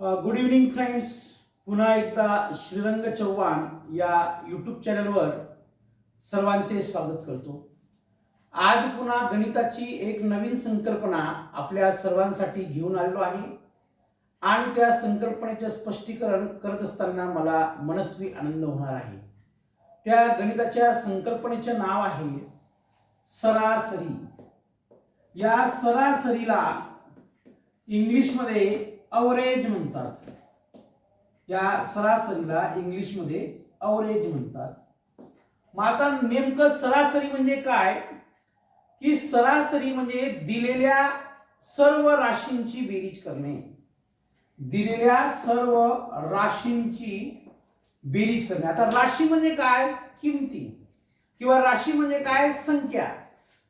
Good evening friends पुन्हा एकदा श्रीरंग चव्हाण या यूट्यूब चॅनलवर सर्वांचे स्वागत करतो. आज पुन्हा गणिताची एक नवीन संकल्पना आपल्या सर्वांसाठी घेऊन आलेलो आहे आणि त्या संकल्पनेचे स्पष्टीकरण करत असताना मला मनस्वी आनंद होणार आहे. त्या गणिताच्या संकल्पनेचे नाव आहे सरासरी. या सरासरीला इंग्लिशमध्ये अवरेज म्हणतात. या सरासरीला इंग्लिशमध्ये अवरेज म्हणतात. मग आता नेमकं सरासरी म्हणजे काय? की सरासरी म्हणजे दिलेल्या सर्व राशींची बेरीज करणे. दिलेल्या सर्व राशींची बेरीज करणे. आता राशी म्हणजे काय? किमती. किंवा राशी म्हणजे काय? संख्या.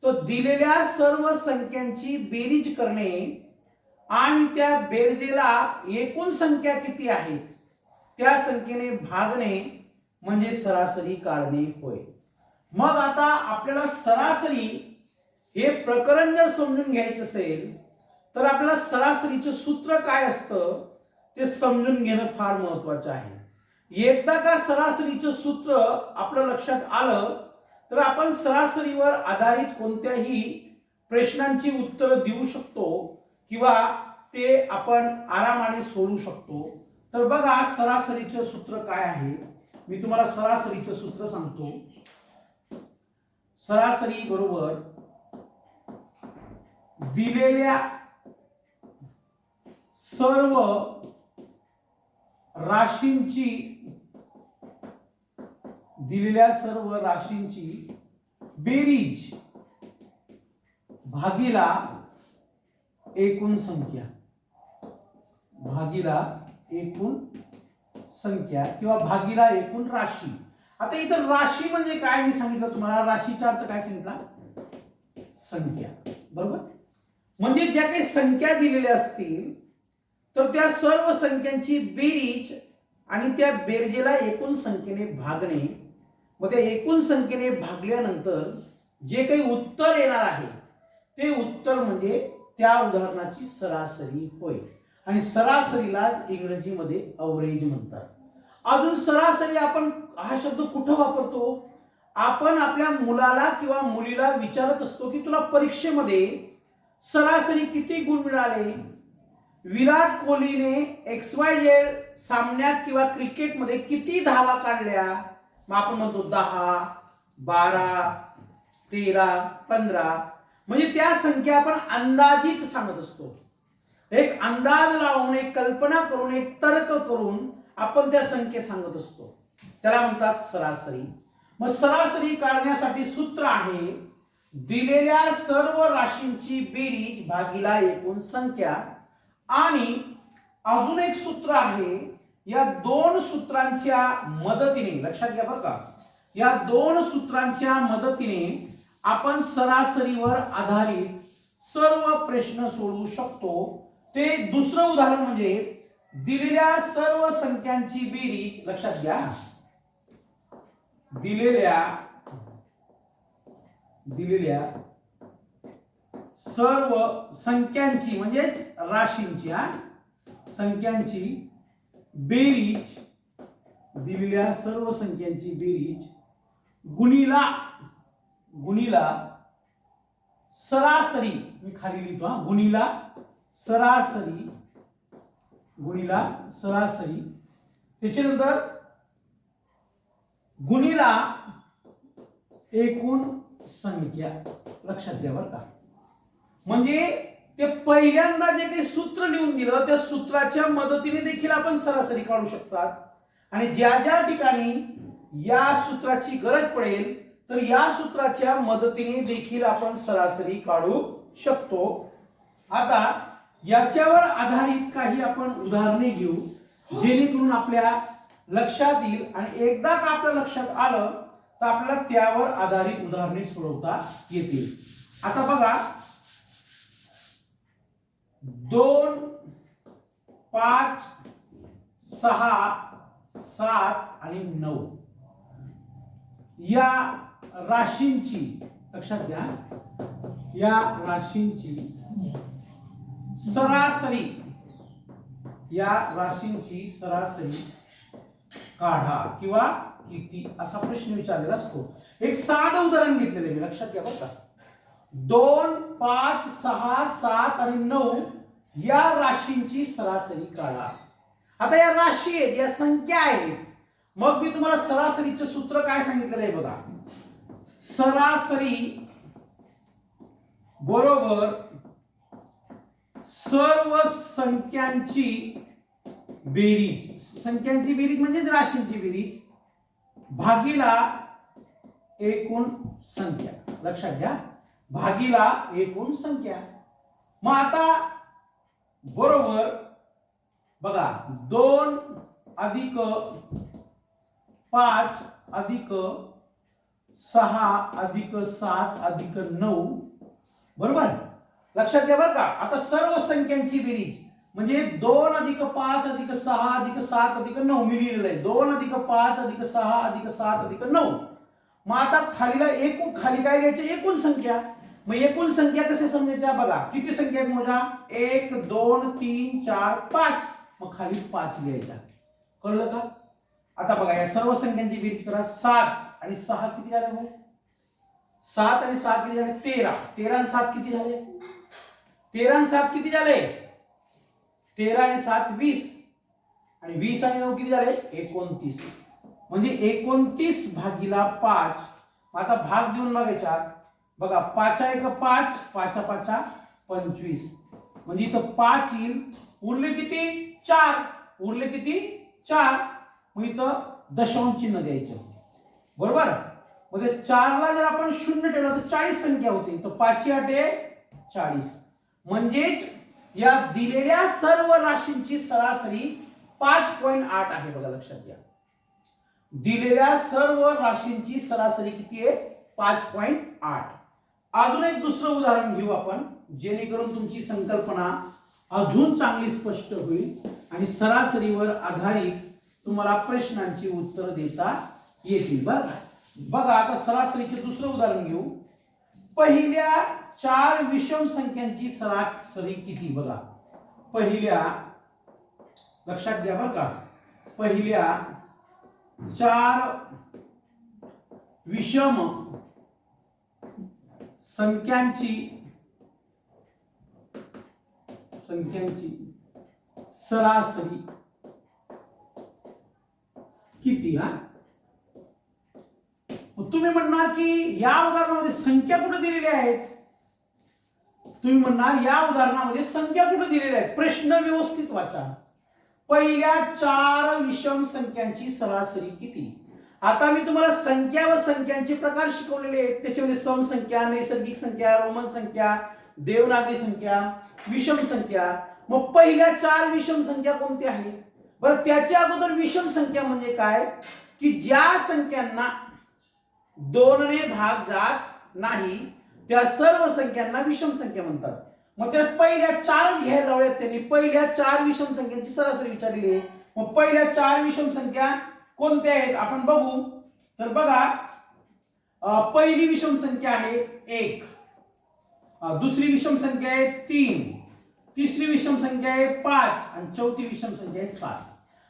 तो दिलेल्या सर्व संख्यांची बेरीज करणे आणि त्या बेरजेला एकूण संख्या किती आहे? त्या संख्येने भागणे म्हणजे सरासरी काढणे होय. मग आता आपल्याला सरासरी हे प्रकरण जर समजून घ्यायचं असेल तर आपल्याला सरासरीचं सूत्र काय असतं? ते समजून घेणं फार महत्वाचं आहे. एकदा का सरासरीचं सूत्र आपलं लक्षात आलं तर आपण सरासरीवर आधारित कोणत्याही प्रश्नांची उत्तरं देऊ शकतो किंवा ते आपण आरामाने सोडू शकतो. तर बघा सरासरीचं सूत्र काय आहे? मी तुम्हाला सरासरीचं सूत्र सांगतो. सरासरी बरोबर दिलेल्या सर्व राशींची दिलेल्या सर्व राशींची बेरीज भागीला एकूण संख्या. भागीला एकूण संख्या किंवा भागीला एकूण राशी. आता इथं राशी म्हणजे काय मी सांगितलं तुम्हाला? राशीचा अर्थ काय सांगितला? संख्या. बरोबर? म्हणजे ज्या काही संख्या दिलेल्या असतील तर त्या सर्व संख्यांची बेरीज आणि त्या बेरजेला एकूण संख्येने भागणे. व त्या एकूण संख्येने भागल्यानंतर जे काही उत्तर येणार आहे ते उत्तर म्हणजे त्या उदाहरणाची सरासरी होय. आणि सरासरीला इंग्रजीमध्ये अवरेज म्हणतात. अजून सरासरी आपण हा शब्द कुठं वापरतो? आपण आपल्या मुलाला किंवा मुलीला विचारत असतो की तुला परीक्षेमध्ये सरासरी किती गुण मिळाले? विराट कोहलीने एक्स वाय झेड सामन्यात किंवा क्रिकेटमध्ये किती धावा काढल्या? मग आपण म्हणतो दहा बारा तेरा पंधरा. म्हणजे त्या संख्या आपण अंदाजित सांगत असतो. एक अंदाज लावून एक कल्पना करून एक तर्क करून आपण त्या संख्येत सांगत असतो. त्याला म्हणतात सरासरी. मग सरासरी काढण्यासाठी सूत्र आहे दिलेल्या सर्व राशींची बेरीज भागीला एकूण संख्या. आणि अजून एक सूत्र आहे या दोन सूत्रांच्या मदतीने लक्षात घ्या बरं का. या दोन सूत्रांच्या मदतीने आपण सरासरीवर आधारित सर्व प्रश्न सोडवू शकतो. ते दुसरं उदाहरण म्हणजे दिलेल्या सर्व संख्यांची बेरीज लक्षात घ्या. दिलेल्या दिलेल्या सर्व संख्यांची म्हणजे राशींची हा? संख्यांची बेरीज दिलेल्या सर्व संख्यांची बेरीज गुणीला गुणीला सरासरी मी खाली लिहितो हा गुणीला सरासरी गुणीला सरासरी. त्याच्यानंतर गुणीला एकूण संख्या. लक्षात द्या बरं का. म्हणजे ते पहिल्यांदा जे काही सूत्र लिहून दिलं त्या सूत्राच्या मदतीने देखील आपण सरासरी काढू शकतात. आणि ज्या ज्या ठिकाणी या सूत्राची गरज पडेल तर या सूत्राच्या मदतीने देखील आपण सरासरी काढू शकतो. आता याच्यावर आधारित काही आपण उदाहरणे घेऊ जेणेकरून आपल्या लक्षात येईल आणि एकदा का आपल्या लक्षात आलं तर आपल्याला त्यावर आधारित उदाहरणे सोडवता येतील. आता बघा दोन पाच सहा सात आणि नऊ. या राशींची लक्षात घ्या या राशींची सरासरी. या राशींची सरासरी काढा किंवा किती असा प्रश्न विचारलेला असतो. एक साधं उदाहरण घेतलेलं मी लक्षात घ्या बघा दोन पाच सहा सात आणि नऊ या राशींची सरासरी काढा. आता या राशी आहेत या संख्या आहेत. मग मी तुम्हाला सरासरीचं सूत्र काय सांगितलेलं आहे बघा. सरासरी बरोबर सर्व संख्यांची बेरीज. संख्यांची बेरीज म्हणजेच राशींची बेरीज. भागीला एकूण संख्या. लक्षात घ्या. भागीला एकूण संख्या. मग आता बरोबर बघा दोन अधिक पाच अधिक सहा अधिक सात अधिक नऊ. बरोबर? लक्षात घ्या बरं का. आता सर्व संख्यांची बेरीज. म्हणजे दोन अधिक पाच अधिक सहा अधिक सात अधिक नऊ. मी लिहिलेलं आहे. दोन अधिक पाच अधिक सहा अधिक सात अधिक नऊ. मग आता खालीला एकूण खाली काय घ्यायचे एकूण संख्या. मग एकूण संख्या कसे समजायच्या? बघा. किती संख्या आहेत मोजा एक दोन तीन चार पाच. मग खाली पाच लिहायच्या. कळलं का? आता बघा या सर्व संख्यांची बेरीज करा. सात आणि सहा किती झाले हो? सात आणि सहा किती झाले? तेरा. तेरा आणि सात किती झाले? तेरा आणि सात किती झाले? तेरा आणि सात वीस. आणि वीस आणि नऊ किती झाले? एकोणतीस. म्हणजे एकोणतीस भागीला पाच. मग आता भाग देऊन बघायचा. बघा पाचा एक पाच पाचा पाचा पंचवीस. म्हणजे इथं पाच येईल. उरले किती? चार. उरले किती? चार. मग इथं दशांश चिन्ह द्यायचं. बरोबर? म्हणजे चारला जर आपण शून्य ठेवलं तर चाळीस संख्या होते. तर पाचशे आठे चाळीस. म्हणजेच या दिलेल्या सर्व राशींची सरासरी पाच पॉईंट आठ आहे बघा लक्षात घ्या. दिलेल्या सर्व राशींची सरासरी किती आहे? पाच पॉईंट आठ. अजून एक दुसरं उदाहरण घेऊ आपण जेणेकरून तुमची संकल्पना अजून चांगली स्पष्ट होईल आणि सरासरीवर आधारित तुम्हाला प्रश्नांची उत्तर देता येतील. बरं बघा आता सरासरीचे दुसरं उदाहरण घेऊ. पहिल्या चार विषम संख्यांची सरासरी किती बघा. पहिल्या लक्षात घ्या बरं का. पहिल्या चार विषम संख्यांची संख्यांची सरासरी किती हा? तुम्ही म्हणणार की या उदाहरणामध्ये संख्या कुठे दिलेल्या आहेत? तुम्ही म्हणणार या उदाहरणामध्ये संख्या कुठे दिलेल्या आहेत? प्रश्न व्यवस्थित वाचा. पहिल्या चार विषम संख्यांची सरासरी किती? आता मी तुम्हाला संख्या व संख्यांचे प्रकार शिकवलेले आहेत. त्याच्यामध्ये सम संख्या नैसर्गिक संख्या रोमन संख्या देवनागरी संख्या विषम संख्या. मग पहिल्या चार विषम संख्या कोणत्या आहेत बरं त्याच्या अगोदर विषम संख्या म्हणजे काय? की ज्या संख्यांना दोनने भाग जात नाही त्या सर्व संख्यांना विषम संख्या म्हणतात. मग त्यात पहिल्या चार घ्यायला लावल्यात त्यांनी. पहिल्या चार विषम संख्यांची सरासरी विचारलेली आहे मग पहिल्या चार विषम संख्या कोणत्या आहेत? आपण बघू. तर बघा पहिली विषम संख्या आहे एक. दुसरी विषम संख्या आहे तीन. तिसरी विषम संख्या आहे पाच. आणि चौथी विषम संख्या आहे सात.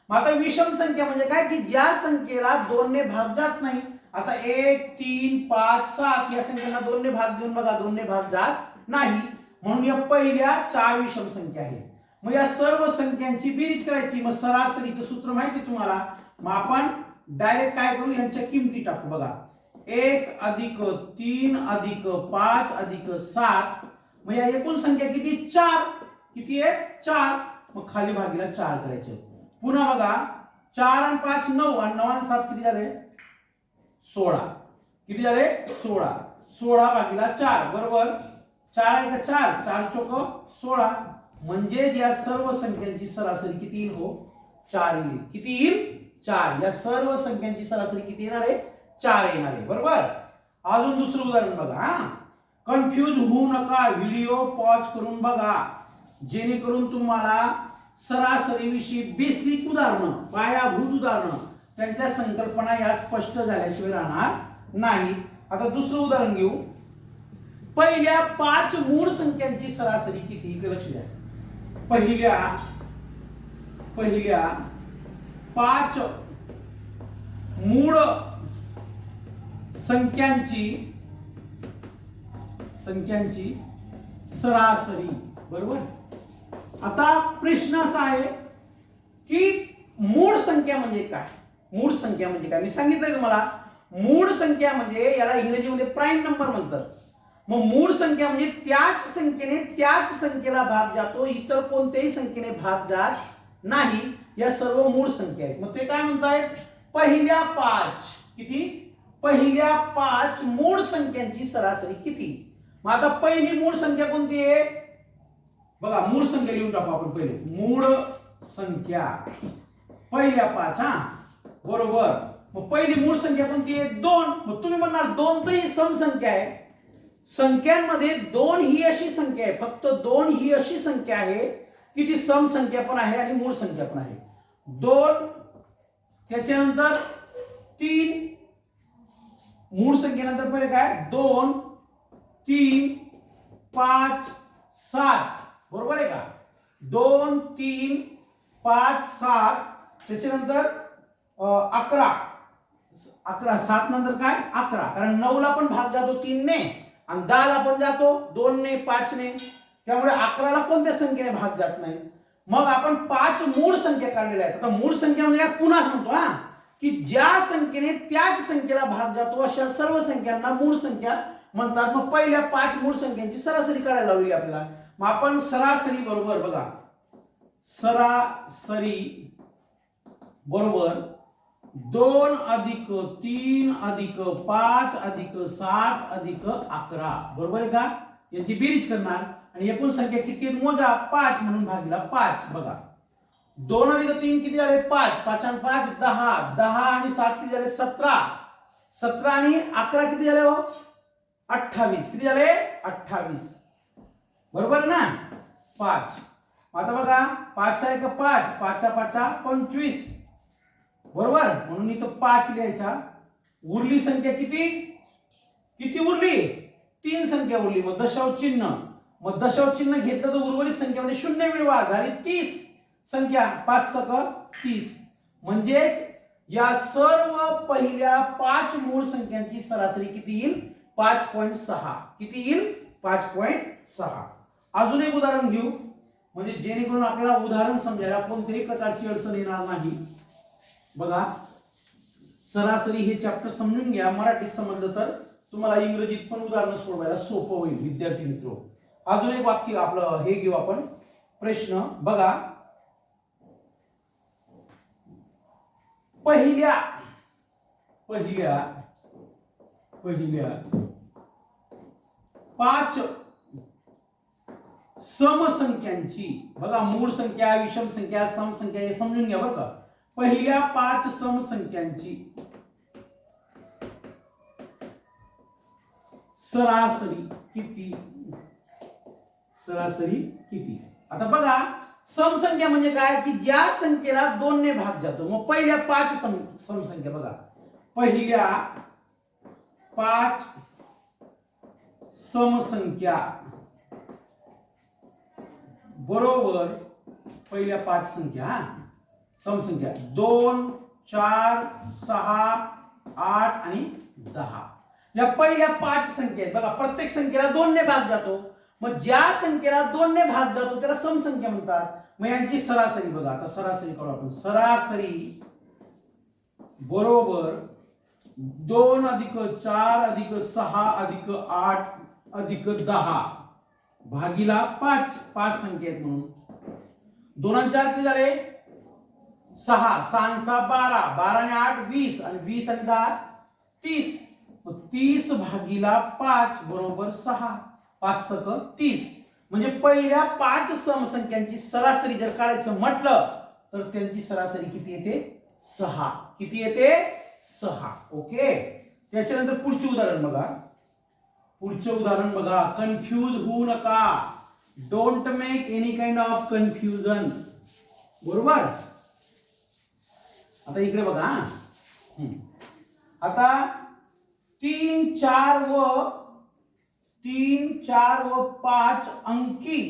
मग आता विषम संख्या म्हणजे काय? की ज्या संख्येला दोनने भाग जात नाही आता एक तीन पाच सात या संख्येला दोनने भाग देऊन बघा दोनने भाग जात नाही. म्हणून या पहिल्या चार विषम संख्या आहेत. मग या सर्व संख्यांची बेरीज करायची. मग सरासरीचं सूत्र माहिती आहे तुम्हाला? मग आपण डायरेक्ट काय करू? यांच्या किमती टाकू बघा. एक अधिक तीन अधिक पाच अधिक सात. मग या एकूण संख्या किती? चार. किती आहे? चार. मग खाली भागीला चार करायचे. पुन्हा बघा. चार आणि पाच नऊ. आणि नऊ आणि सात किती झाले? सोळा. किती झाले? सोळा. सोळा भागीला चार. बरोबर? चार आहे का चार? चार चोक सोळा. म्हणजेच या सर्व संख्यांची सरासरी किती येईल हो? चार येईल. किती येईल? चार. या सर्व संख्यांची सरासरी किती येणार आहे? चार येणार आहे. बरोबर? अजून दुसरं उदाहरण बघा हा. कन्फ्यूज होऊ नका. व्हिडिओ पॉज करून बघा. जेणेकरून तुम्हाला सरासरीविषयी बेसिक उदाहरणं पायाभूत उदाहरणं त्यांच्या संकल्पना या स्पष्ट झाल्याशिवाय राहणार नाही. आता दुसरं उदाहरण घेऊ. पहिल्या पाच मूळ संख्यांची सरासरी किती? लक्ष द्या. पहिल्या पहिल्या पाच मूळ संख्यांची संख्यांची सरासरी. बरोबर? आता प्रश्न असा आहे की मूळ संख्या म्हणजे काय? मूळ संख्या म्हणजे काय? मी सांगितलंय तुम्हाला? मूळ संख्या म्हणजे याला इंग्रजीमध्ये प्राईम नंबर म्हणतात. मग मूळ संख्या म्हणजे त्याच संख्येने त्याच संख्येला भाग जातो इतर कोणत्याही संख्येने भाग जात नाही. या सर्व मूळ संख्या आहेत. मग ते काय म्हणतायत? पहिल्या पाच किती? पहिल्या पाच मूळ संख्यांची सरासरी किती? मग आता पहिली मूळ संख्या कोणती आहे? बघा मूळ संख्या लिहून टाकू आपण पहिले. मूळ संख्या. पहिल्या पाच हा. बरोबर. मग पहिली मूळ संख्या कोणती आहे? दोन. मग तुम्ही म्हणणार दोन तर ही समसंख्या आहे. संख्यांमध्ये दोन ही अशी संख्या आहे. फक्त दोन ही अशी संख्या आहे की ती समसंख्या पण आहे आणि मूळ संख्या पण आहे. दोन त्याच्यानंतर तीन. मूळ संख्येनंतर पहिले काय? दोन तीन पाच सात. बरोबर आहे का? दोन तीन पाच सात. त्याच्यानंतर अकरा. अकरा सात नंतर काय? अकरा. कारण नऊला पण भाग जातो तीनने. आणि दहाला पण जातो दोनने पाचने. त्यामुळे अकराला कोणत्या संख्येने भाग जात नाही? मग आपण पाच मूळ संख्या काढलेल्या आहेत. आता मूळ संख्या म्हणजे काय? पुन्हा सांगतो हा. की ज्या संख्येने त्याच संख्येला भाग जातो अशा सर्व संख्यांना मूळ संख्या म्हणतात. मग पहिल्या पाच मूळ संख्यांची सरासरी काढायला लावली आपल्याला. मग आपण सरासरी बरोबर बघा. सरासरी बरोबर दोन अधिक तीन अधिक पाच अधिक सात अधिक अकरा. बरोबर आहे का? याची बेरीज करणार आणि एकूण संख्या किती मोजा पाच म्हणून भागीला पाच. बघा. दोन अधिक तीन किती झाले? पाच. पाच आणि पाच दहा. दहा आणि सात किती झाले? सतरा. सतरा आणि अकरा किती झाले हो? अठ्ठावीस. किती झाले? अठ्ठावीस. बरोबर ना? पाच. आता बघा. पाचचा एक पाच. पाचच्या पाचचा पंचवीस. बरोबर? म्हणून इथं पाच लिहायचा. उरली संख्या किती? किती उरली? तीन संख्या उरली. मग दशाव चिन्ह. मग दशाव चिन्ह घेतलं तर उर्वरित संख्यामध्ये शून्य मिळवा झाली तीस संख्या. पाच सक तीस. म्हणजेच या सर्व पहिल्या पाच मूळ संख्यांची सरासरी किती येईल? पाच पॉईंट सहा. किती येईल? पाच पॉईंट सहा. अजून एक उदाहरण घेऊ. म्हणजे जेणेकरून आपल्याला उदाहरण समजायला कोणत्याही प्रकारची अडचण येणार नाही. बघा सरासरी हे चॅप्टर समजून घ्या. मराठीत समजलं तर तुम्हाला इंग्रजीत पण उदाहरणं सोडवायला सोपं होईल विद्यार्थी मित्र. अजून एक वाक्य आपलं हे घेऊ आपण. प्रश्न बघा. पहिल्या पहिल्या पहिल्या पाच समसंख्यांची बघा मूळ संख्या विषम संख्या समसंख्या हे समजून घ्या बरं का. पहिल्या पाच समसंख्यांची. सरासरी किती? सरासरी किती? आता बघा समसंख्या म्हणजे काय? की ज्या संख्येला दोनने भाग जातो. मग पहिल्या पाच सम समसंख्या बघा. पहिल्या पाच समसंख्या. बरोबर पहिल्या पाच संख्या हा? समसंख्या. दोन चार सहा आठ आणि दहा. या पहिल्या पाच संख्या आहेत. बघा प्रत्येक संख्येला दोनने भाग जातो. मग ज्या संख्येला दोनने भाग जातो त्याला समसंख्या म्हणतात. मग यांची सरासरी बघा. आता सरासरी करू आपण. सरासरी बरोबर दोन अधिक चार अधिक सहा अधिक आठ अधिक दहा भागीला पाच. पाच संख्या आहेत म्हणून. दोन आणि चार किती झाले? सहा सहा सहा बारा बारा आणि आठ वीस आणि वीस आणि दहा तीस. तीस भागीला पाच बरोबर सहा. पाच सक तीस. म्हणजे पहिल्या पाच समसंख्यांची सरासरी जर काढायचं म्हटलं तर त्यांची सरासरी किती येते? सहा. किती येते? सहा. ओके? त्याच्यानंतर पुढचे उदाहरण बघा. पुढचं उदाहरण बघा. कन्फ्यूज होऊ नका. Don't make any kind of confusion बरोबर? आता इकडे बघा. आता तीन चार व तीन चार व पाच अंकी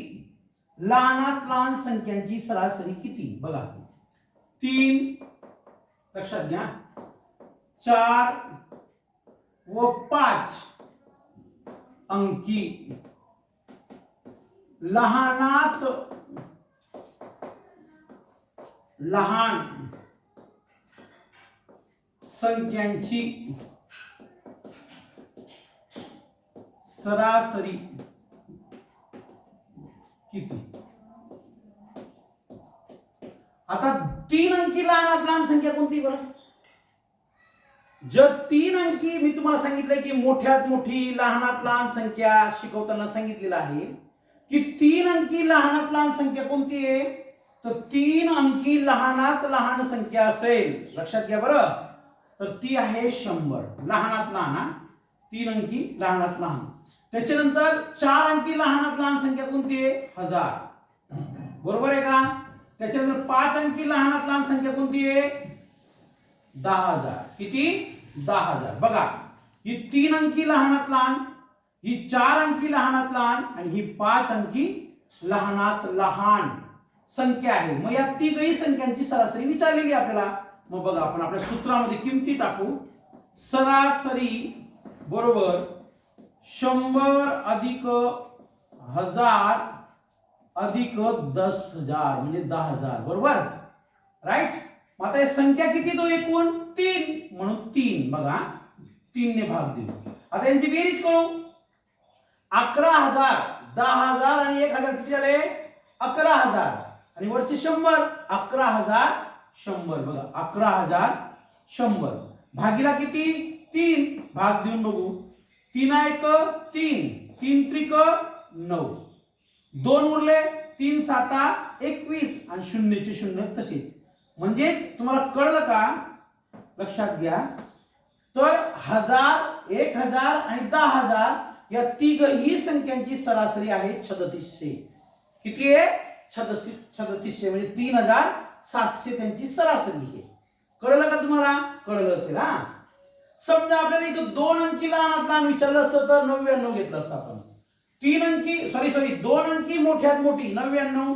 लहानात लहान संख्यांची सरासरी किती? बघा. तीन लक्षात घ्या. चार व पाच अंकी लहानात लहान संख्यांची सरासरी किती? आता तीन अंकी लहानात लहान संख्या कोणती बरं? जर तीन अंकी मी तुम्हाला सांगितलं की मोठ्यात मोठी लहानात लहान संख्या शिकवताना सांगितलेलं आहे की तीन अंकी लहानात लहान संख्या कोणती आहे? तर तीन अंकी लहानात लहान संख्या असेल. लक्षात घ्या बरं. तर ती आहे शंभर. लहानात लहान तीन अंकी लहानात लहान. त्याच्यानंतर चार अंकी लहानात लहान संख्या कोणती आहे? हजार. बरोबर आहे का? त्याच्यानंतर पाच अंकी लहानात लहान संख्या कोणती आहे? दहा हजार. किती? दहा हजार. बघा ही तीन अंकी लहानात लहान ही चार अंकी लहानात लहान आणि ही पाच अंकी लहानात लहान संख्या आहे. मग या तिघही संख्यांची सरासरी विचारलेली आपल्याला. मग बघा आपण आपल्या सूत्रामध्ये किमती टाकू. सरासरी बरोबर शंभर अधिक हजार अधिक दस हजार म्हणजे दहा हजार बरोबर? राईट मग आता हे संख्या किती तो एकूण? तीन. म्हणून तीन बघा. तीनने भाग देऊ. आता यांची बेरीज करू. अकरा हजार दहा हजार आणि एक हजार किती झाले? अकरा हजार. आणि वरचे शंभर अकरा हजार शंभर. बघा अकरा हजार शंभर. भागीला किती? तीन. भाग देऊन बघू. तीन एक तीन. तीन त्रिक नऊ. दोन उरले तीन साता एकवीस. आणि शून्यचे शून्य तसेच म्हणजेच तुम्हाला कळलं का? लक्षात घ्या. तर हजार एक हजार आणि दहा हजार या तिघही संख्यांची सरासरी आहे छदतीसशे. किती आहे? छदतीस छदतीसशे. म्हणजे तीन हजार सातशे त्यांची सरासरी आहे. कळलं का तुम्हाला? कळलं असेल हा? समजा आपल्याला इथं दोन अंकी लहानात लहान विचारलं असतं तर नव्याण्णव घेतलं असतं आपण. तीन अंकी सॉरी सॉरी दोन अंकी मोठ्यात मोठी नव्याण्णव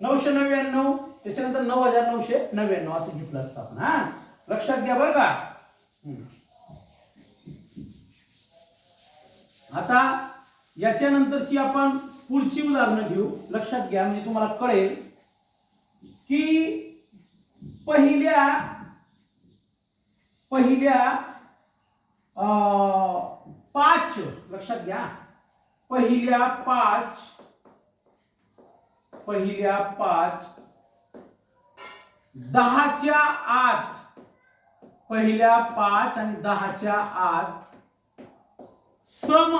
नऊशे नव्याण्णव त्याच्यानंतर नऊ हजार नऊशे नव्याण्णव असं घेतलं असतं आपण हा? लक्षात घ्या बरं का. हम्म. आता याच्यानंतरची आपण पुढची उदाहरणं घेऊ. लक्षात घ्या म्हणजे तुम्हाला कळेल की पहिल्या पहिल्या अं, पाच लक्षात घ्या. पहिल्या पाच पहिल्या पाच दहाच्या आत पहिल्या पाच आणि दहाच्या आत सम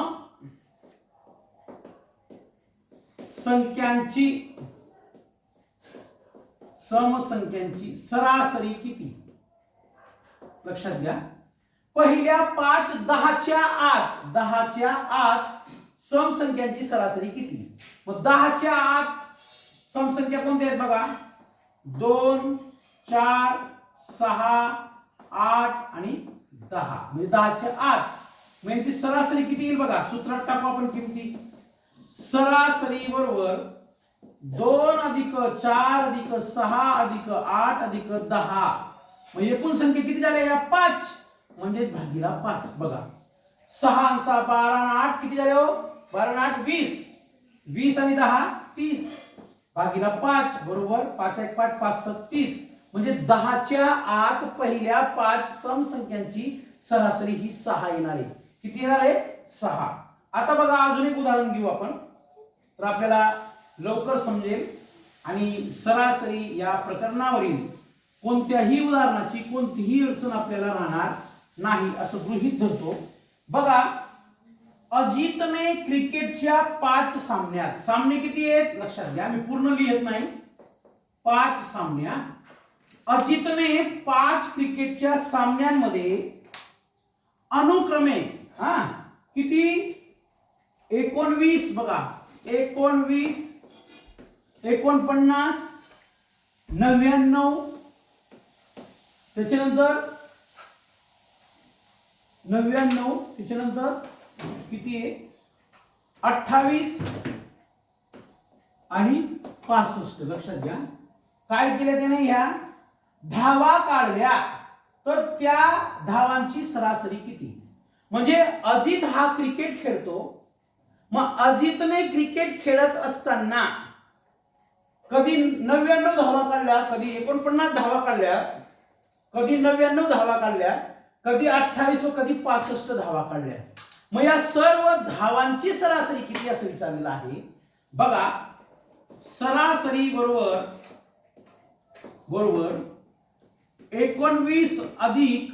संख्यांची समसंख्यांची सरासरी किती? लक्षात घ्या. पहिल्या पाच दहाच्या आत दहाच्या आत समसंख्यांची सरासरी किती? मग दहाच्या आत समसंख्या कोणत्या आहेत बघा? दोन चार सहा आठ आणि दहा. म्हणजे दहाच्या आत. म्हणजे सरासरी किती येईल बघा? सूत्रात टाकू आपण किमती. सरासरी बरोबर दोन अधिक चार अधिक सहा अधिक आठ अधिक दहा. मग एकूण संख्या किती झाल्या या पाच? म्हणजे भागीला पाच. बघा. सहा आणि सहा बारा आठ किती झाले हो? बारा आठ वीस. वीस आणि दहा तीस. भागीला पाच बरोबर? पाच एक पाच पाच सत्तीस. तीस म्हणजे दहाच्या आत पहिल्या पाच समसंख्यांची सरासरी ही सहा येणार आहे. किती येणार आहे? सहा. आता बघा अजून एक उदाहरण घेऊ आपण. तर आपल्याला लवकर समजेल आणि सरासरी या प्रकरणावरील कोणत्याही उदाहरणाची कोणतीही अडचण आपल्याला राहणार नाही असं गृहीत धरतो. बघा अजितने क्रिकेटच्या पाच सामन्यात सामने किती आहेत? लक्षात घ्या मी पूर्ण लिहित नाही. पाच सामन्या. अजितने पाच क्रिकेटच्या सामन्यांमध्ये अनुक्रमे हा किती? एकोणवीस बघा एकोणवीस एकोणपन्नास नव्याण्णव त्याच्यानंतर नव्याण्णव त्याच्यानंतर किती आहे? अठ्ठावीस आणि पासष्ट. लक्षात घ्या. काय केलं त्याने ह्या? धावा काढल्या. तर त्या धावांची सरासरी किती? म्हणजे अजित हा क्रिकेट खेळतो. मग अजितने क्रिकेट खेळत असताना कधी नव्याण्णव धावा काढल्या कधी एकोणपन्नास धावा काढल्या कधी नव्याण्णव धावा काढल्या कधी अठ्ठावीस व कधी पासष्ट धावा काढल्या. मग या सर्व धावांची सरासरी किती असं विचारलेलं आहे? बघा सरासरी बरोबर बरोबर एकोणवीस अधिक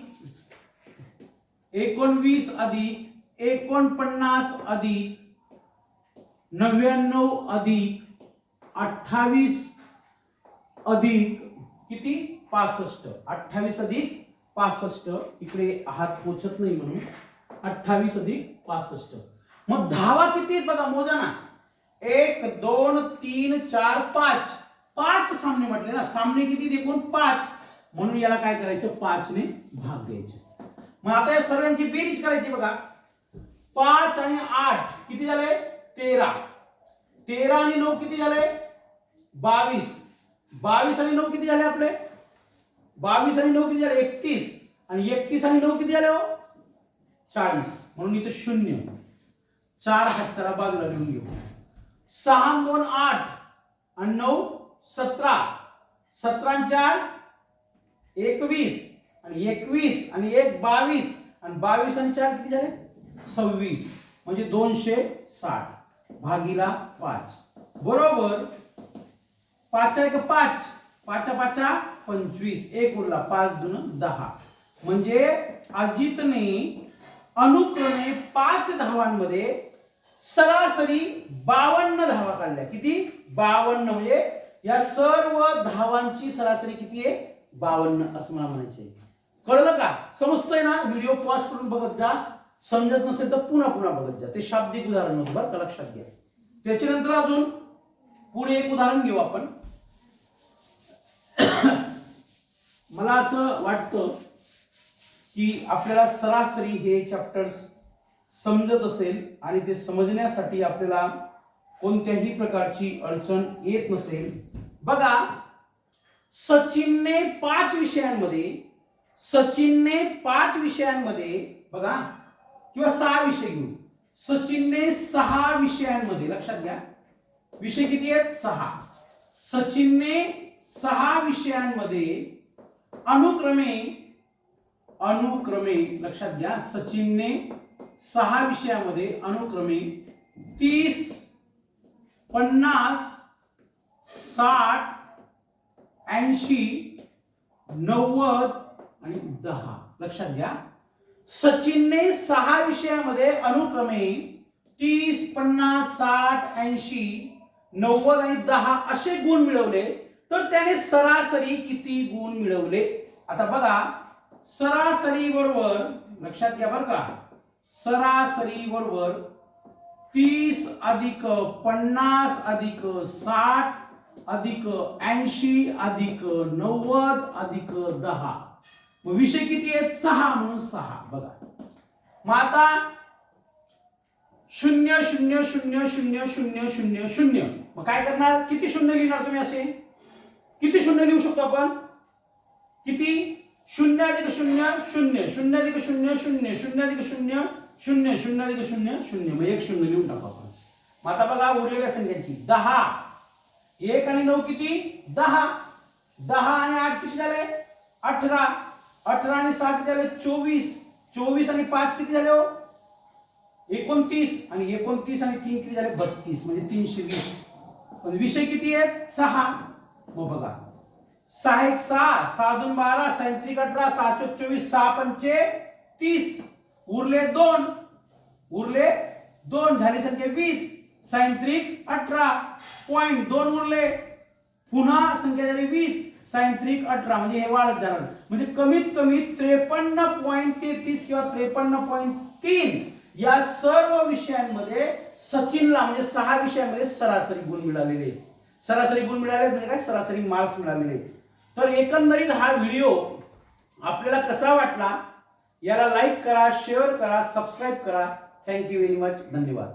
एकोणवीस अधिक एकोणपन्नास अधिक नव्याण्णव अधिक अठ्ठावीस अधिक किती? पासष्ट. अठ्ठावीस अधिक पासष्ट. इकडे हात पोचत नाही म्हणून. अठ्ठावीस अधिक पासष्ट. मग धावा किती आहेत बघा मोजा ना एक दोन तीन चार पाच. पाच सामने म्हटले ना. सामने किती एकूण? पाच. म्हणून याला काय करायचं? पाचने भाग द्यायचे. मग आता या सर्वांची बेरीज करायची बघा. पाच आणि आठ किती झाले? तेरा. तेरा आणि नऊ किती झाले? बावीस. बावीस आणि नऊ किती झाले आपले? बावीस आणि नऊ किती झाले? एकतीस. आणि एकतीस आणि नऊ किती झाले हो? चाळीस. म्हणून इथं शून्य. चार सत्तरा बाजूला लिहून घेऊ. सहा दोन आठ आणि नऊ सतरा. सतरा चार एकवीस आणि एकवीस आणि एक बावीस. आणि बावीस आणि चार किती झाले? सव्वीस. म्हणजे दोनशे साठ. भागीला पाच. बरोबर? पाच एक पाच पाचा पाचा पंचवीस. एक उरला पाच दोन दहा. म्हणजे अजितने अनुक्रमे पाच धावांमध्ये सरासरी बावन्न धावा काढल्या. किती? बावन्न. म्हणजे या सर्व धावांची सरासरी किती आहे? बावन्न असं मला म्हणायचे कळलं का? समजतंय ना? व्हिडिओ पॉज करून बघत जा. समजत नसेल तर पुन्हा पुन्हा बघत जा. ते शाब्दिक उदाहरण होतं बरं का लक्षात घ्या. त्याच्यानंतर अजून पुढे एक उदाहरण घेऊ आपण. मला असं वाटतं की आपल्याला सरासरी हे चॅप्टर्स समजत असेल आणि ते समजण्यासाठी आपल्याला कोणत्याही प्रकारची अडचण येत नसेल. बघा सचिनने पाच विषयांमध्ये सचिनने पाच विषयांमध्ये बघा किंवा सहा विषय घेऊ सचिनने सहा विषयांमध्ये लक्षात घ्या विषय किती आहेत? सहा. सचिनने सहा विषयांमध्ये अनुक्रमे अनुक्रमे लक्षात घ्या सचिनने सहा विषयामध्ये अनुक्रमे तीस पन्नास साठ ऐंशी नव्वद आणि दहा. लक्षात घ्या. सचिनने सहा विषयामध्ये अनुक्रमे तीस पन्नास साठ ऐंशी नव्वद आणि दहा असे गुण मिळवले. तर त्याने सरासरी किती गुण मिळवले? आता बघा सरासरी बरोबर लक्षात घ्या बरं का सरासरी बरोबर तीस अधिक पन्नास अधिक साठ अधिक ऐंशी अधिक नव्वद अधिक दहा. मग विषय किती आहेत? सहा म्हणून सहा. बघा. मग आता शून्य शून्य शून्य शून्य शून्य शून्य शून्य. मग काय करणार? किती शून्य लिहिणार तुम्ही असे? किती शून्य लिहू शकतो आपण? किती? शून्य अधिक शून्य शून्य. शून्य अधिक शून्य शून्य. शून्य अधिक शून्य शून्य. शून्य अधिक शून्य शून्य. मग एक शून्य लिहून टाकू आपण. मग आता बघा उरलेल्या संख्यांची. दहा. एक आणि नऊ किती? दहा. दहा आणि आठ किती झाले? अठरा. अठरा आणि सहा किती झाले? चोवीस. चोवीस आणि पाच किती झाले हो? एकोणतीस. आणि एकोणतीस आणि तीन किती झाले? बत्तीस. म्हणजे तीनशे वीस. पण विषय किती आहेत? सहा. हो बघा सहा एक सहा सहा दोन बारा सायंत्रिक अठरा सहा चोवीस सहा पंचे तीस। उरले दोन। उरले दोन झाली संख्या वीस। सायंत्रिक अठरा। पॉईंट दोन उरले। पुन्हा संख्या झाली वीस। सायंत्रिक अठरा म्हणजे हे वाढत जाणार. म्हणजे कमीत कमी त्रेपन्न पॉईंट तेहतीस किंवा त्रेपन्न पॉईंट तीन या सर्व विषयांमध्ये सचिनला म्हणजे सहा विषयांमध्ये सरासरी गुण मिळालेले सरासरी गुण मिळाले म्हणजे काय? सरासरी मार्क्स मिळालेले तर एकंदरीत हा व्हिडिओ आपल्याला कसा वाटला? याला लाईक करा शेअर करा सबस्क्राईब करा. थँक्यू व्हेरी मच धन्यवाद.